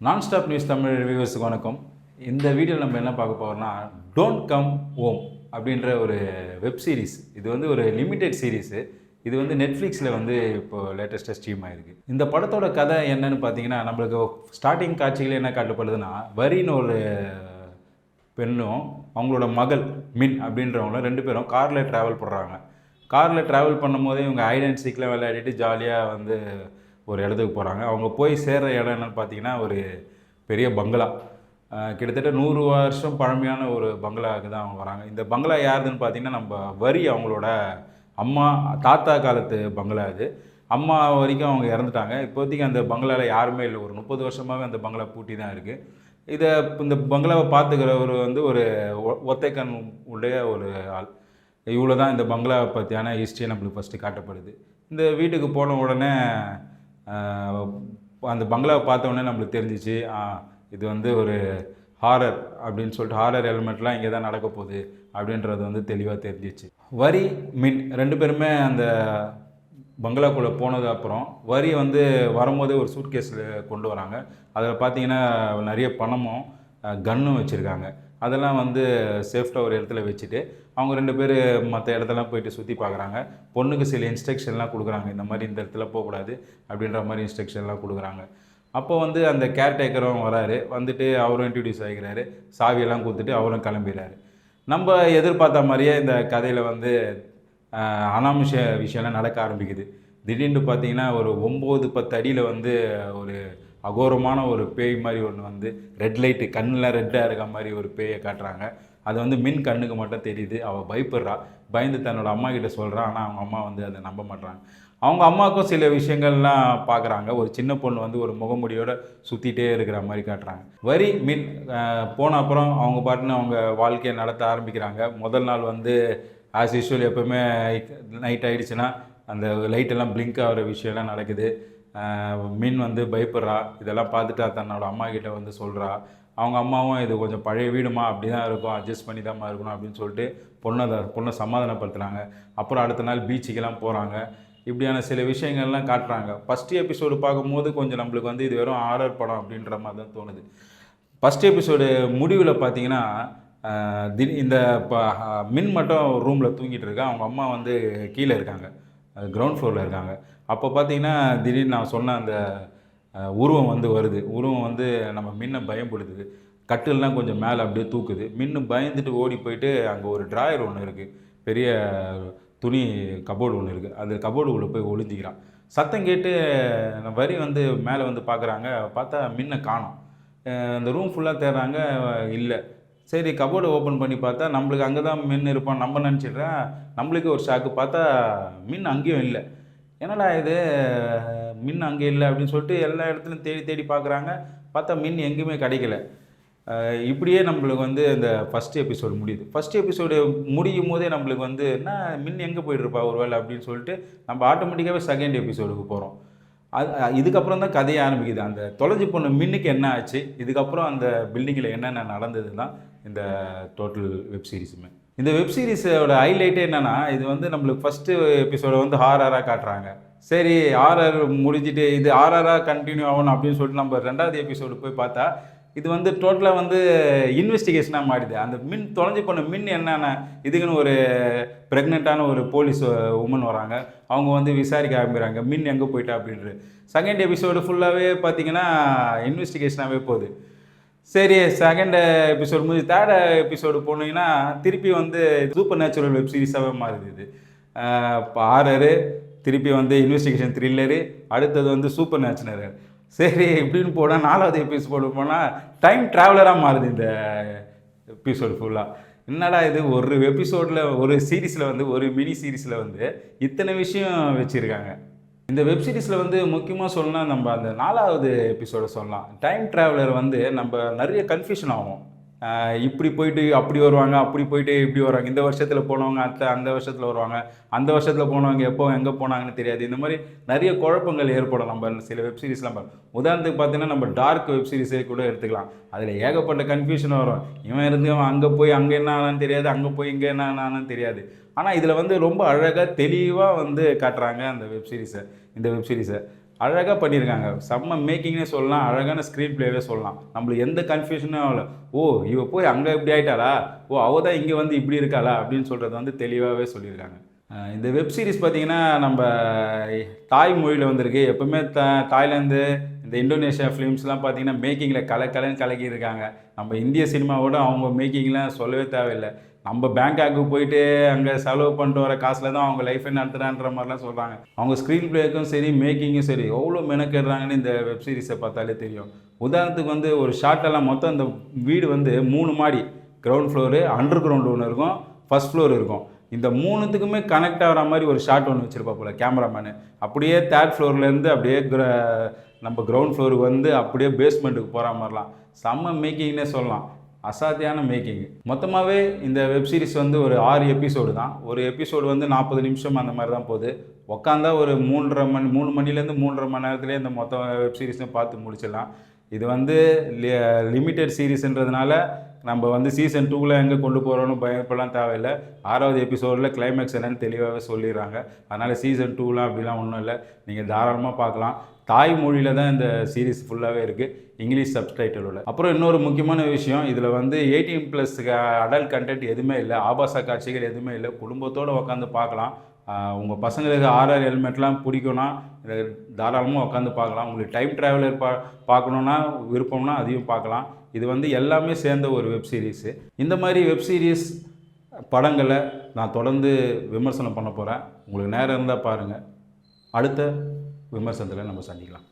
நான் stop news Tamil வியூவர்ஸுக்கு வணக்கம். இந்த வீடியோவில் நம்ம என்ன பார்க்க போகிறோம்னா டோன்ட் கம் ஓம் அப்படின்ற ஒரு வெப் சீரிஸ் இது வந்து ஒரு லிமிடெட் சீரிஸு இது வந்து நெட்ஃப்ளிக்ஸில் வந்து இப்போ லேட்டஸ்ட்டாக ஸ்ட்ரீம் ஆயிருக்கு. இந்த படத்தோட கதை என்னன்னு பார்த்தீங்கன்னா நம்மளுக்கு ஸ்டார்டிங் காட்சிகள் என்ன காட்டப்படுதுன்னா வரின்னு ஒரு பெண்ணும் அவங்களோட மகள் மின் அப்படின்றவங்களும் ரெண்டு பேரும் காரில் ட்ராவல் பண்ணுறாங்க காரில் ட்ராவல் பண்ணும்போதே இவங்க ஐடென்டிட்டிக்கெலாம் விளையாடிட்டு ஜாலியாக வந்து ஒரு இடத்துக்கு போகிறாங்க அவங்க போய் சேர்கிற இடம் என்னன்னு பார்த்தீங்கன்னா ஒரு பெரிய பங்களா. கிட்டத்தட்ட நூறு வருஷம் பழமையான ஒரு பங்களாவுக்கு தான் அவங்க வராங்க. இந்த பங்களா யாருதுன்னு பார்த்தீங்கன்னா நம்ம வரி அவங்களோட அம்மா தாத்தா காலத்து பங்களா இது அம்மா வரைக்கும் அவங்க இறந்துட்டாங்க. இப்போதைக்கு அந்த பங்களாவில் யாருமே இல்லை. ஒரு முப்பது வருஷமாகவே அந்த பங்களா பூட்டி தான் இருக்குது இதை இந்த பங்களாவை பார்த்துக்கிறவர் வந்து ஒரு ஒ- ஒத்தைக்கண் உடைய ஒரு ஆள். இவ்வளோ தான் இந்த பங்களாவை பற்றியான ஹிஸ்ட்ரி நம்மளுக்கு ஃபஸ்ட்டு காட்டப்படுது. இந்த வீட்டுக்கு போன உடனே அந்த பங்களாவை பார்த்த உடனே நம்மளுக்கு தெரிஞ்சிச்சு இது வந்து ஒரு ஹாரர் அப்படின்னு சொல்லிட்டு ஹாரர் எலிமெண்ட்லாம் இங்கே தான் நடக்க போகுது அப்படின்றது வந்து தெளிவாக தெரிஞ்சிச்சு. வரி மின் ரெண்டு பேருமே அந்த பங்களாக்குள்ளே போனது அப்புறம் வரி வந்து வரும்போதே ஒரு சூட்கேஸில் கொண்டு வராங்க. அதில் பார்த்தீங்கன்னா நிறைய பணமும் கன்னும் வச்சுருக்காங்க. அதெல்லாம் வந்து சேஃப்டாக ஒரு இடத்துல வச்சுட்டு அவங்க ரெண்டு பேர் மற்ற இடத்தெல்லாம் போயிட்டு சுற்றி பார்க்குறாங்க பொண்ணுக்கு சில இன்ஸ்ட்ரக்ஷன்லாம் கொடுக்குறாங்க. இந்த மாதிரி இந்த இடத்துல போகக்கூடாது அப்படின்ற மாதிரி இன்ஸ்ட்ரக்ஷன்லாம் கொடுக்குறாங்க. அப்போ வந்து அந்த கேர்டேக்கரும் வராரு. வந்துட்டு அவரும் இன்ட்ரடியூஸ் ஆகிக்கிறாரு சாவியெல்லாம் கொடுத்துட்டு அவரும் கிளம்பிடுறாரு நம்ம எதிர்பார்த்த மாதிரியே இந்த கதையில் வந்து அனாமிஷ விஷயம்லாம் நடக்க ஆரம்பிக்குது. திடீர்னு பார்த்தீங்கன்னா ஒரு ஒம்பது பத்து அடியில் வந்து ஒரு அகோரமான ஒரு பேய் மாதிரி ஒன்று வந்து ரெட் லைட்டு கண்ணில் ரெட்டாக இருக்க மாதிரி ஒரு பேயை காட்டுறாங்க. அது வந்து மின் கண்ணுக்கு மட்டும் தெரியுது. அவள் பயப்படுறா. பயந்து தன்னோட அம்மா கிட்ட சொல்கிறான் ஆனால் அவங்க அம்மா வந்து அதை நம்ப மாட்றாங்க. அவங்க அம்மாவுக்கும் சில விஷயங்கள்லாம் பார்க்குறாங்க ஒரு சின்ன பொண்ணு வந்து ஒரு முகமுடியோட சுற்றிட்டே இருக்கிற மாதிரி காட்டுறாங்க. வரி மின் போன அப்புறம் அவங்க பாட்டுன்னு அவங்க வாழ்க்கையை நடத்த ஆரம்பிக்கிறாங்க. முதல் நாள் வந்து ஆஸ் யூஷுவல் எப்போவுமே நைட் ஆகிடுச்சுன்னா அந்த லைட்டெல்லாம் பிளிங்க் ஆகிற விஷயம்லாம் நடக்குது. மின் வந்து பயப்படுறா. இதெல்லாம் பார்த்துட்டு தன்னோட அம்மா கிட்ட வந்து சொல்கிறா அவங்க அம்மாவும் இது கொஞ்சம் பழைய வீடுமா? அப்படி தான் இருக்கும். அட்ஜஸ்ட் பண்ணி தான் இருக்கணும் அப்படின்னு சொல்லிட்டு பொண்ணை பொண்ணை சமாதானப்படுத்துகிறாங்க அப்புறம் அடுத்த நாள் பீச்சுக்கெல்லாம் போகிறாங்க இப்படியான சில விஷயங்கள்லாம் காட்டுறாங்க. ஃபஸ்ட்டு எபிசோடு பார்க்கும்போது கொஞ்சம் நம்மளுக்கு வந்து இது வெறும் ஆரர் படம் அப்படின்ற மாதிரி தான் தோணுது. ஃபஸ்ட் எபிசோடு முடிவில் பார்த்தீங்கன்னா தி இந்த ப மின் மட்டும் ரூமில் தூங்கிட்டு இருக்கா. அவங்க அம்மா வந்து கீழே இருக்காங்க. கிரவுண்ட் ஃப்ளோரில் இருக்காங்க. அப்போ பார்த்தீங்கன்னா திடீர்னு நான் சொன்ன அந்த உருவம் வந்து வருது. உருவம் வந்து நம்ம மின்ன பயப்படுத்துது கட்டில்லாம் கொஞ்சம் மேலே அப்படியே தூக்குது. மின்னு பயந்துட்டு ஓடி போயிட்டு அங்கே ஒரு ட்ராயர் ஒன்று இருக்குது பெரிய துணி கபோர்டு ஒன்று இருக்குது அது கபோர்டுக்குள்ளே போய் ஒளிஞ்சிக்கிறான். சத்தம் கேட்டு வரி வந்து மேலே வந்து பார்க்குறாங்க பார்த்தா மின்ன காணோம். அந்த ரூம் ஃபுல்லாக தேடுறாங்க. இல்லை. சரி கபோர்டு ஓப்பன் பண்ணி பார்த்தா நம்மளுக்கு அங்கே தான் மின் இருப்பான். நம்ம நினச்சிடுறேன். நம்மளுக்கு ஒரு ஷாக்கு பார்த்தா மின் அங்கேயும் இல்லை. என்னடா இது? மின் அங்கே இல்லை அப்படின்னு சொல்லிட்டு எல்லா இடத்துலையும் தேடி தேடி பார்க்குறாங்க. பார்த்தா மின் எங்கேயுமே கிடைக்கல. இப்படியே நம்மளுக்கு வந்து இந்த ஃபஸ்ட் எபிசோடு முடியுது. ஃபஸ்ட் எபிசோடு முடியும் போதே நம்மளுக்கு வந்து என்ன? மின் எங்கே போயிட்டுருப்பா ஒரு வேலை அப்படின்னு சொல்லிட்டு நம்ம ஆட்டோமேட்டிக்காகவே செகண்ட் எபிசோடுக்கு போகிறோம் அது இதுக்கப்புறம் தான் கதையை ஆரம்பிக்குது. அந்த தொலைஞ்சு போன மின்னுக்கு என்ன ஆச்சு? இதுக்கப்புறம் அந்த பில்டிங்கில் என்னென்ன நடந்தது தான் இந்த டோட்டல் வெப் சீரிஸுமே. இந்த வெப் சீரிஸோட ஹைலைட்டே என்னென்னா இது வந்து நம்மளுக்கு ஃபஸ்ட்டு எபிசோடை வந்து ஹாரராக காட்டுறாங்க. சரி ஆர்ஆர் முடிஞ்சிட்டு இது ஆர்ஆராக கண்டினியூ ஆகணும் அப்படின்னு சொல்லிட்டு நம்ம ரெண்டாவது எபிசோடு போய் பார்த்தா இது வந்து டோட்டலாக வந்து இன்வெஸ்டிகேஷனாக மாறிடுது அந்த மின் தொலைஞ்சு போன மின் என்னென்ன இதுக்குன்னு ஒரு ப்ரெக்னெண்ட்டான ஒரு போலீஸ் உமன் வராங்க. அவங்க வந்து விசாரிக்க ஆரம்பிக்கிறாங்க. மின் எங்கே போயிட்டா அப்படின்ட்டு. செகண்ட் எபிசோடு ஃபுல்லாகவே பார்த்தீங்கன்னா இன்வெஸ்டிகேஷனாகவே போகுது. சரி செகண்ட் எபிசோடு முடிஞ்சு தேர்ட் எபிசோடு போனீங்கன்னா திருப்பி வந்து சூப்பர் நேச்சுரல் வெப் சீரிஸாகவே மாறுது இது. இப்போ ஆரரு திருப்பி வந்து இன்வெஸ்டிகேஷன் த்ரில்லரு அடுத்தது வந்து சூப்பர் நேச்சுரல் சரி இப்படின்னு போனால் நாலாவது எபிசோடு போனால் டைம் ட்ராவலராக மாறுது இந்த எபிசோடு ஃபுல்லாக என்னடா இது? ஒரு எபிசோடில் ஒரு சீரீஸில் வந்து ஒரு மினி சீரீஸில் வந்து இத்தனை விஷயம் வச்சுருக்காங்க. இந்த வெப் சீரிஸில் வந்து முக்கியமாக சொல்லணும்னா நம்ம அந்த நாலாவது எபிசோடை சொல்லலாம். டைம் ட்ராவலர் வந்து நம்ம நிறைய கன்ஃபியூஷன் ஆகும். இப்படி போயிட்டு அப்படி வருவாங்க அப்படி போயிட்டு இப்படி வருவாங்க. இந்த வருஷத்தில் போனவங்க அடுத்த அந்த வருஷத்தில் வருவாங்க. அந்த வருஷத்தில் போனவங்க எப்போ எங்கே போனாங்கன்னு தெரியாது. இந்த மாதிரி நிறைய குழப்பங்கள் ஏற்படும். நம்ம சில வெப் சீரிஸ்லாம் உதாரணத்துக்கு பார்த்தீங்கன்னா நம்ம டார்க் வெப்சீரிஸே கூட எடுத்துக்கலாம். அதில் ஏகப்பட்ட கன்ஃபியூஷன் வரும். இவன் இருந்து அவன் அங்கே போய் அங்கே என்ன ஆனான்னு தெரியாது அங்கே போய் இங்கே என்ன ஆனான்னு தெரியாது. ஆனால் இதில் வந்து ரொம்ப அழகாக தெளிவாக வந்து காட்டுறாங்க அந்த வெப்சீரிஸை இந்த வெப் சீரிஸை அழகாக பண்ணியிருக்காங்க செம்ம மேக்கிங்னே சொல்லலாம் அழகான ஸ்க்ரீன் பிளேவே சொல்லலாம். நம்மளுக்கு எந்த கன்ஃபியூஷனும் ஆகல. ஓ இவ போய் அங்கே இப்படி ஆயிட்டாளா? ஓ அவள் தான் இங்கே வந்து இப்படி இருக்காளா? அப்படின்னு சொல்கிறது வந்து தெளிவாகவே சொல்லியிருக்காங்க. இந்த வெப் சீரிஸ் பார்த்தீங்கன்னா நம்ம தாய்மொழியில் வந்திருக்கு. எப்பவுமே த தாய்லாந்து இந்த இந்தோனேஷியா ஃபிலிம்ஸ்லாம் பார்த்தீங்கன்னா மேக்கிங்கில் கலை கலன்னு கலக்கியிருக்காங்க. நம்ம இந்திய சினிமாவோட அவங்க மேக்கிங்லாம் சொல்லவே தேவையில்லை. நம்ம பேங்காக்கு போயிட்டு அங்கே செலவு பண்ணிட்டு வர காசில் தான் அவங்க லைஃபை நடத்துகிறான்ற மாதிரிலாம் சொல்கிறாங்க அவங்க ஸ்க்ரீன் பிளேக்கும் சரி மேக்கிங்கும் சரி எவ்வளோ மெனக்கெடுறாங்கன்னு இந்த வெப் சீரிஸை பார்த்தாலே தெரியும். உதாரணத்துக்கு வந்து ஒரு ஷார்ட்டெல்லாம் மொத்தம் இந்த வீடு வந்து மூணு மாடி கிரவுண்ட் ஃப்ளோரு அண்டர் கிரவுண்ட் ஒன்று இருக்கும் ஃபர்ஸ்ட் ஃப்ளோர் இருக்கும். இந்த மூணுத்துக்குமே கனெக்ட் ஆகிற மாதிரி ஒரு ஷாட் ஒன்று வச்சுருப்பா போல கேமராமேனு அப்படியே தேர்ட் ஃப்ளோர்லேருந்து அப்படியே கிர- நம்ம கிரவுண்ட் ஃப்ளோருக்கு வந்து அப்படியே பேஸ்மெண்ட்டுக்கு போகிற மாதிரிலாம். செம்ம மேக்கிங்னே சொல்லலாம். அசாத்தியான மேக்கிங் மொத்தமாகவே இந்த வெப் சீரிஸ் வந்து ஒரு ஆறு எபிசோடு தான். ஒரு எபிசோடு வந்து நாற்பது நிமிஷம் அந்த மாதிரி தான் போகுது. உக்காந்தா ஒரு மூன்றரை மணி மூணு மணிலேருந்து மூன்றரை மணி நேரத்துலேயே இந்த மொத்த வெப் சீரிஸும் பார்த்து முடிச்சிடலாம். இது வந்து லிமிட்டெட் சீரீஸ்ன்றதுனால நம்ம வந்து சீசன் டூவில் எங்கே கொண்டு போகிறோன்னு பயப்படலாம் தேவையில்லை. ஆறாவது எபிசோடில் கிளைமேக்ஸ் என்னன்னு தெளிவாகவே சொல்லிடுறாங்க. அதனால் சீசன் டூலாம் அப்படிலாம் ஒன்றும் இல்லை. நீங்கள் தாராளமாக பார்க்கலாம். தாய்மொழியில் தான் இந்த சீரிஸ் ஃபுல்லாகவே இருக்குது இங்கிலீஷ் சப்டைட்டிலோட அப்புறம் இன்னொரு முக்கியமான விஷயம் இதில் வந்து எயிட்டீன் ப்ளஸ் அடல்ட் கண்டென்ட் எதுவுமே இல்லை. ஆபாச காட்சிகள் எதுவுமே இல்லை. குடும்பத்தோடு உட்காந்து பார்க்கலாம் உங்கள் பசங்களுக்கு ஆர்ஆர் ஹெல்மெட்லாம் பிடிக்கும்னா தாராளமாக உட்காந்து பார்க்கலாம் உங்களுக்கு டைம் ட்ராவலர் பா பார்க்கணுன்னா விருப்பம்னா அதையும் பார்க்கலாம் இது வந்து எல்லாமே சேர்ந்த ஒரு வெப்சீரிஸு இந்த மாதிரி வெப் சீரிஸ் படங்களை நான் தொடர்ந்து விமர்சனம் பண்ண போகிறேன் உங்களுக்கு நேரம் இருந்தால் பாருங்கள் அடுத்த விமர்சனத்தில் நம்ம சந்திக்கலாம்.